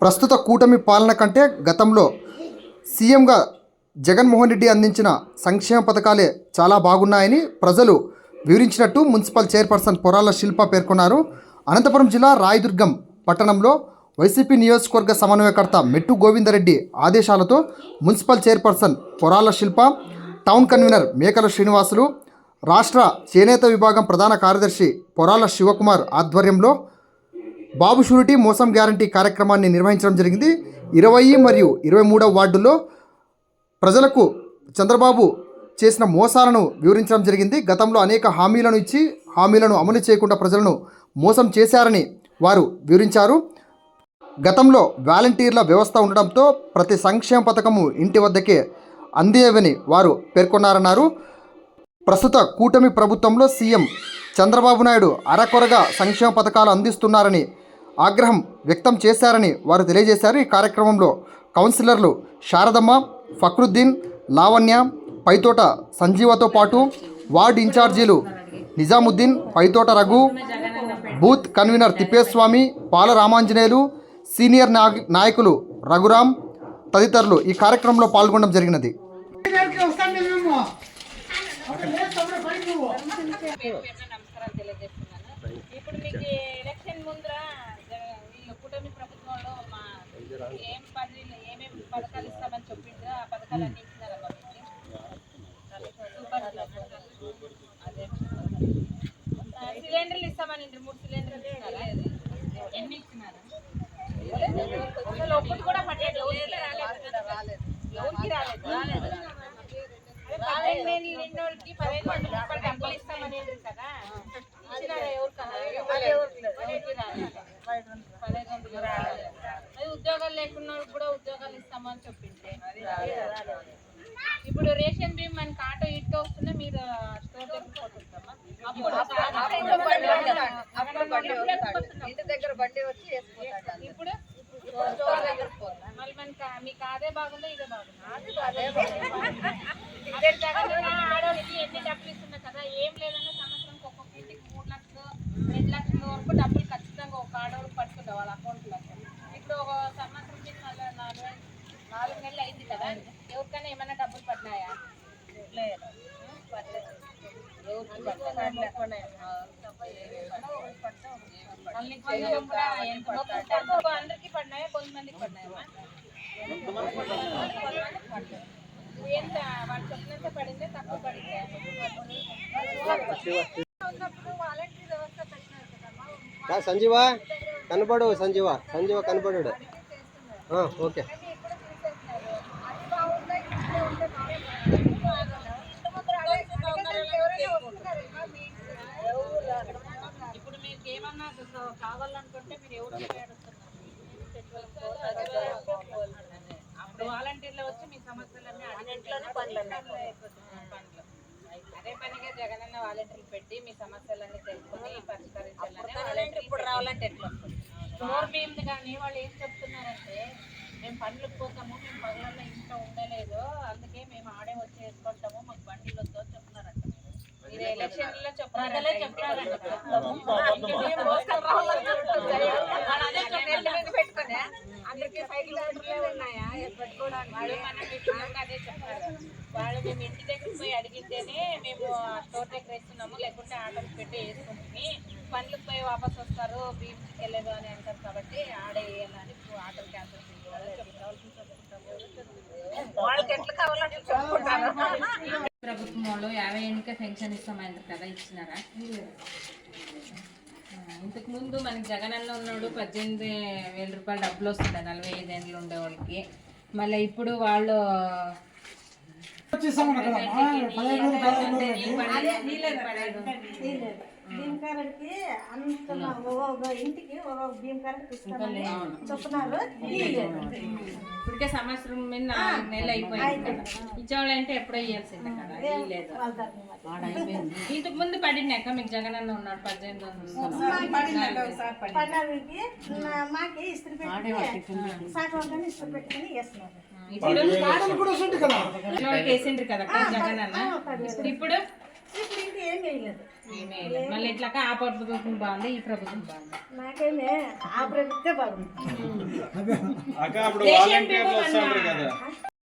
ప్రస్తుత కూటమి పాలన కంటే గతంలో సీఎంగా జగన్మోహన్ రెడ్డి అందించిన సంక్షేమ పథకాలే చాలా బాగున్నాయని ప్రజలు వివరించినట్టు మున్సిపల్ చైర్పర్సన్ పొరాల శిల్ప పేర్కొన్నారు. అనంతపురం జిల్లా రాయదుర్గం పట్టణంలో వైసీపీ నియోజకవర్గ సమన్వయకర్త మెట్టు గోవిందరెడ్డి ఆదేశాలతో municipal chairperson Porala Shilpa town convener Mekala Srinivasulu రాష్ట్ర చేనేత విభాగం ప్రధాన కార్యదర్శి పొరాల శివకుమార్ ఆధ్వర్యంలో బాబు షూరిటీ మోసం గ్యారంటీ కార్యక్రమాన్ని నిర్వహించడం జరిగింది. ఇరవై మరియు ఇరవై మూడవ వార్డులో ప్రజలకు చంద్రబాబు చేసిన మోసాలను వివరించడం జరిగింది. గతంలో అనేక హామీలను ఇచ్చి హామీలను అమలు చేయకుండా ప్రజలను మోసం చేశారని వారు వివరించారు. గతంలో వాలంటీర్ల వ్యవస్థ ఉండడంతో ప్రతి సంక్షేమ పథకము ఇంటి వద్దకే అందేవని వారు పేర్కొన్నారన్నారు. ప్రస్తుత కూటమి ప్రభుత్వంలో సీఎం చంద్రబాబు నాయుడు అరకొరగా సంక్షేమ పథకాలు అందిస్తున్నారని ఆగ్రహం వ్యక్తం చేశారని వారు తెలియజేశారు. ఈ కార్యక్రమంలో కౌన్సిలర్లు శారదమ్మ ఫక్రుద్దీన్ లావణ్య పైతోట సంజీవతో పాటు వార్డ్ ఇన్ఛార్జీలు Nizamuddin Paithota Raghu booth convener Thippeswamy Pala Ramanjaneyulu senior నాయకులు రఘురామ్ తదితరులు ఈ కార్యక్రమంలో పాల్గొనడం జరిగినది పేరు పేరున నమస్కారాలు తెలియజేస్తున్నాను ఇప్పుడు మీకు ఎలక్షన్ ముందర జగ- వీళ్ళు కూటమి ప్రభుత్వంలో మా ఏం పది ఏమేమి పథకాలు ఇస్తామని చెప్పిండ్రు ఆ పథకాలన్నీ ఇచ్చినారమ్మా మీకు సూపర్ అదే ఆ, సిలిండర్లు ఇస్తామని మూడు సిలిండర్లు ఇచ్చినారా ఎన్ని ఇచ్చినారు? అసలు ఒక్కటి కూడా పట్టలేదు ఎవరికి రాలేదు? ఎవరికి రాలేదు? పదిహేను వేలు నిన్నోళ్ళకి పదిహేను వందల రూపాయలు డబ్బులు ఇస్తామని కదా. ఇచ్చినారా? ఎవరికి రాలేదు. పదిహేను రాలేదు. ఉద్యోగాలు లేకున్న వాళ్ళకి కూడా ఉద్యోగాలు ఇస్తామని చెప్పింటే ఇప్పుడు రేషన్ బియ్యం మనకి ఆటో ఇటుక వస్తుందా మీరు స్టోర్ దగ్గర ఇంటి దగ్గర బండి వచ్చి ఇప్పుడు? మళ్ళీ మనకి మీకు అదే బాగుందా ఇదే బాగుందా? ఆడవాళ్ళకి ఎన్ని డబ్బులు ఇస్తున్నా కదా ఏం లేదన్నా సంవత్సరానికి ఒక్కొక్క ఇంటికి మూడు లక్షలు రెండు లక్షల వరకు డబ్బులు ఖచ్చితంగా ఒక ఆడవాళ్ళు పట్టుకుంటా వాళ్ళ అకౌంట్లో. ఇప్పుడు ఒక సంవత్సరం నుంచి నాలుగు నాలుగు నాలుగు నెలలు అయింది కదా. ఎవరికైనా ఏమైనా డబ్బులు పడినాయా? లేదు. ఎవరికి అందరికీ పడినాయా? కొంతమందికి పడినాయా? ఎంత వాళ్ళు చెప్పినంత పడిందే? తక్కువ పడిందే? సంజీవ కనపడు సంజీవ. సంజీవ కనపడాడు. ఆ, ఓకే. ఇప్పుడు మీకు ఏమన్నా కావాలనుకుంటే మీరు ఎవరు అప్పుడు వాలంటీర్లు వచ్చి మీ సమస్యలన్నీ అన్నింట్లోనే పనులు పనులు అదే పనిగా జగనన్న వాలంటీర్లు పెట్టి మీ సమస్యలన్నీ తెలుసుకొని పరిష్కరించాలని ఇప్పుడు రావాలంటే ఎట్లా? స్టోర్ మేము కానీ వాళ్ళు ఏం చెప్తున్నారంటే మేము పనులకు పోతాము మేము పనులలో ఇంట్లో ఉండలేదు. అందుకే మేము ఆడే వచ్చి వేసుకుంటాము మాకు బండిలు వద్దు చెప్తున్నారంట. అందరికీ సైకిల్ ఉన్నాయా? వాళ్ళు మేము ఇంటి దగ్గరికి పోయి అడిగితేనే మేము స్టోర్ దగ్గర ఇస్తున్నాము లేకుంటే ఆర్డర్ పెట్టి వేసుకుంటుంది. పనులకు పోయి వాపస్ వస్తారు బీచ్కి వెళ్ళలేదు అని అంటారు కాబట్టి ఆడే వేయాలని ఆర్డర్ క్యాన్సిల్ చేయాలని వాళ్ళకి ఎట్లా కావాలంటే చెప్పుకుంటారు. ప్రభుత్వంలో యాభై ఎన్నిక పెన్షన్ ఇస్తామన్నారు కదా ఇచ్చినారా? ఇంతకు ముందు మనకి జగనన్న ఉన్నాడు పద్దెనిమిది వేల రూపాయలు డబ్బులు వస్తుండే నలభై ఐదు ఏళ్ళు ఉండే వాళ్ళకి మళ్ళీ ఇప్పుడు వాళ్ళు భీమ్ కార్డుకి అంత ఒక్కొక్క ఇంటికి ఒక్కొక్క భీమ్ కార్డు ఇస్తామని చెప్తున్నారు. ఇప్పటికే సంవత్సరం మీద నెలలు అయిపోయింది కదా. ఇచ్చేవాళ్ళంటే ఎప్పుడో కదా. తరపున మరి. ఇంతకు ముందు పడినాక మీకు జగనన్న ఉన్నాడు పద్దెనిమిది నా- మాకి ఇస్త్రీ పెట్టుకుని సాకవంకాన్ని ఇస్త్రీ పెట్టుకుని వేస్తున్నారు ఇప్పుడు ఇంటి ఏం వేయలేదు ఏమీ లేదు. మళ్ళీ ఇట్లాక ఆ ప్రభుత్వం బాగుంది ఈ ప్రభుత్వం బాగుంది నాకేమే ఆ ప్రభుత్వం బాగుంది